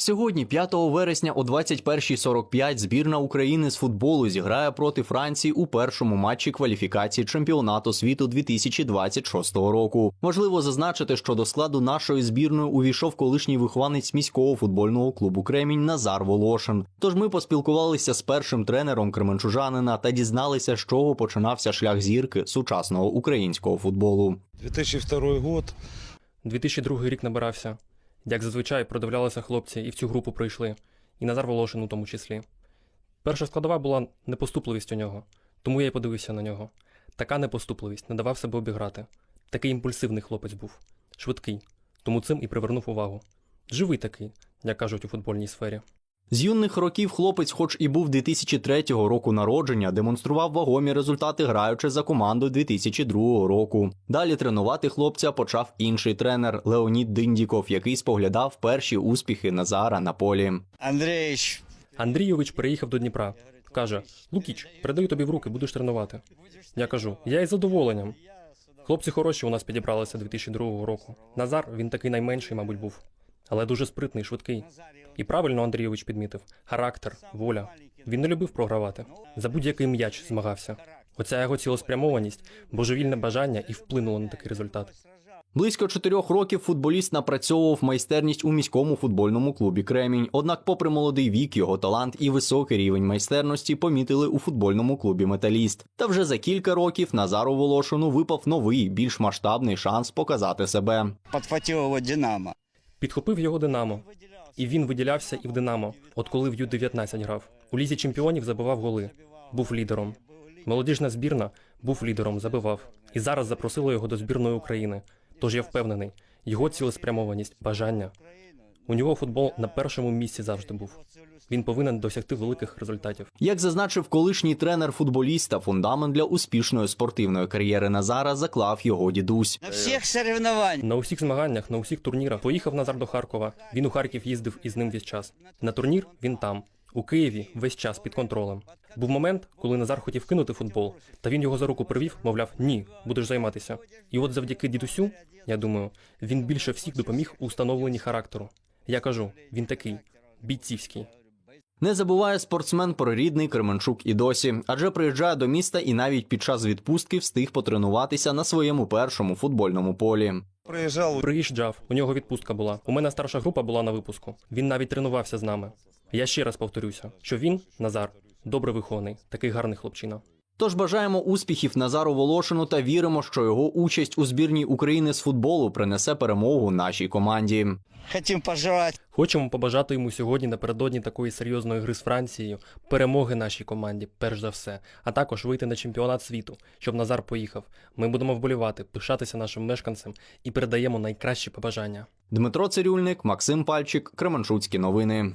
Сьогодні, 5 вересня о 21.45, збірна України з футболу зіграє проти Франції у першому матчі кваліфікації чемпіонату світу 2026 року. Важливо зазначити, що до складу нашої збірної увійшов колишній вихованець міського футбольного клубу Кремінь Назар Волошин. Тож ми поспілкувалися з першим тренером кременчужанина та дізналися, з чого починався шлях зірки сучасного українського футболу. 2002 год. 2002 рік набирався. Як зазвичай продивлялися хлопці і в цю групу прийшли, і Назар Волошин у тому числі. Перша складова була непоступливість у нього, тому я й подивився на нього. Така непоступливість не давав себе обіграти. Такий імпульсивний хлопець був, швидкий, тому цим і привернув увагу. Живий такий, як кажуть у футбольній сфері. З юних років хлопець, хоч і був 2003 року народження, демонстрував вагомі результати, граючи за команду 2002 року. Далі тренувати хлопця почав інший тренер Леонід Диндіков, який споглядав перші успіхи Назара на полі. Андрійович, Андрійович приїхав до Дніпра. Каже: Лукіч, передаю тобі в руки, будеш тренувати. Я кажу, я із задоволенням. Хлопці хороші у нас підібралися 2002 року. Назар, він такий найменший, мабуть, був. Але дуже спритний, швидкий. І правильно Андрійович підмітив: характер, воля. Він не любив програвати. За будь-який м'яч змагався. Оця його цілеспрямованість, божевільне бажання і вплинуло на такий результат. Близько чотирьох років футболіст напрацьовував майстерність у міському футбольному клубі Кремінь. Однак, попри молодий вік, його талант і високий рівень майстерності помітили у футбольному клубі Металіст. Та вже за кілька років Назару Волошину випав новий, більш масштабний шанс показати себе. подхватив його Динамо. Підхопив його Динамо. І він виділявся і в Динамо, от коли в Ю-19 грав. У лізі чемпіонів забивав голи. Був лідером. Молодіжна збірна був лідером, забивав. І зараз запросили його до збірної України. Тож я впевнений, його цілеспрямованість, бажання. У нього футбол на першому місці завжди був. Він повинен досягти великих результатів. Як зазначив колишній тренер футболіста, фундамент для успішної спортивної кар'єри Назара заклав його дідусь. На всіх соревнованиях. На усіх змаганнях, на усіх турнірах поїхав Назар до Харкова. Він у Харків їздив із ним весь час. На турнір він там. У Києві весь час під контролем. Був момент, коли Назар хотів кинути футбол, та він його за руку привів, мовляв, ні, будеш займатися. І от завдяки дідусю, я думаю, він більше всіх допоміг у встановленні характеру. Я кажу, він такий бійцівський. Не забуває спортсмен про рідний Кременчук і досі, адже приїжджає до міста і навіть під час відпустки встиг потренуватися на своєму першому футбольному полі. Приїжджав Приїжджав, у нього відпустка була. У мене старша група була на випуску. Він навіть тренувався з нами. Я ще раз повторюся, що він, Назар, добре вихований, такий гарний хлопчина. Тож бажаємо успіхів Назару Волошину та віримо, що його участь у збірній України з футболу принесе перемогу нашій команді. Хотім пожелати Хочемо побажати йому сьогодні напередодні такої серйозної гри з Францією, перемоги нашій команді, перш за все, а також вийти на чемпіонат світу, щоб Назар поїхав. Ми будемо вболівати, пишатися нашим мешканцям і передаємо найкращі побажання. Дмитро Цирюльник, Максим Пальчик, Кременчуцькі новини.